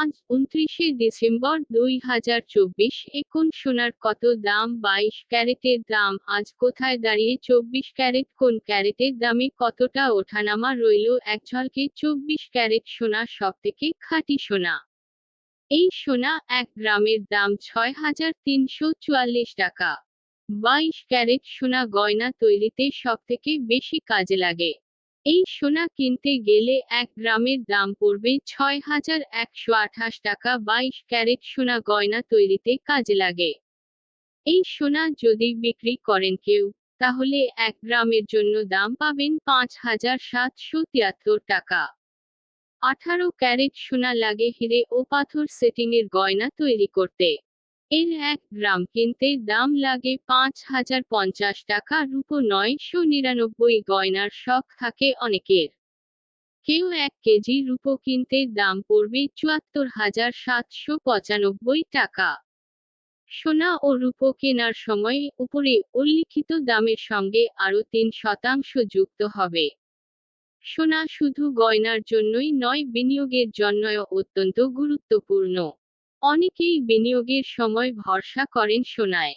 আজ উনত্রিশে ডিসেম্বর দুই হাজার চব্বিশ, এখন সোনার কত দাম? বাইশ ক্যারেটের দাম। আজ কোথায় দাঁড়িয়ে? চব্বিশ ক্যারেট। কোন ক্যারেটের দামে কতটা ওঠানামা রইল? এক ঝলকে চব্বিশ ক্যারেট সোনা, সবথেকে খাঁটি সোনা। এই সোনা এক গ্রামের দাম ছয় হাজার তিনশো চুয়াল্লিশ টাকা। বাইশ ক্যারেট সোনা গয়না তৈরিতে সবথেকে বেশি কাজে লাগে। এই সোনা কিনতে গেলে এক গ্রামের দাম পড়বে ছয় হাজার একশো আঠাশ টাকা বাইশ ক্যারেট সোনা গয়না তৈরিতে কাজে লাগে। এই সোনা যদি বিক্রি করেন কেউ, তাহলে এক গ্রামের জন্য দাম পাবেন পাঁচ হাজার সাতশো তিয়াত্তর টাকা। আঠারো ক্যারেট সোনা লাগে হিরে ও পাথর সেটিংয়ের গয়না তৈরি করতে। এর এক গ্রাম কিনতে দাম লাগে পাঁচ হাজার পঞ্চাশ টাকা, রূপো নয়শো নিরানব্বই গয়নার শখ থাকে অনেকের। কেউ এক কেজি রূপো কিনতে দাম পড়বে চুয়াত্তর হাজার সাতশো পঁচানব্বই টাকা। সোনা ও রূপো কেনার সময় উপরে উল্লিখিত দামের সঙ্গে আরও তিন শতাংশ যুক্ত হবে। সোনা শুধু গয়নার জন্যই নয়, বিনিয়োগের জন্যও অত্যন্ত গুরুত্বপূর্ণ। অনেকেই বিনিয়োগের সময় ভরসা করেন সোনায়।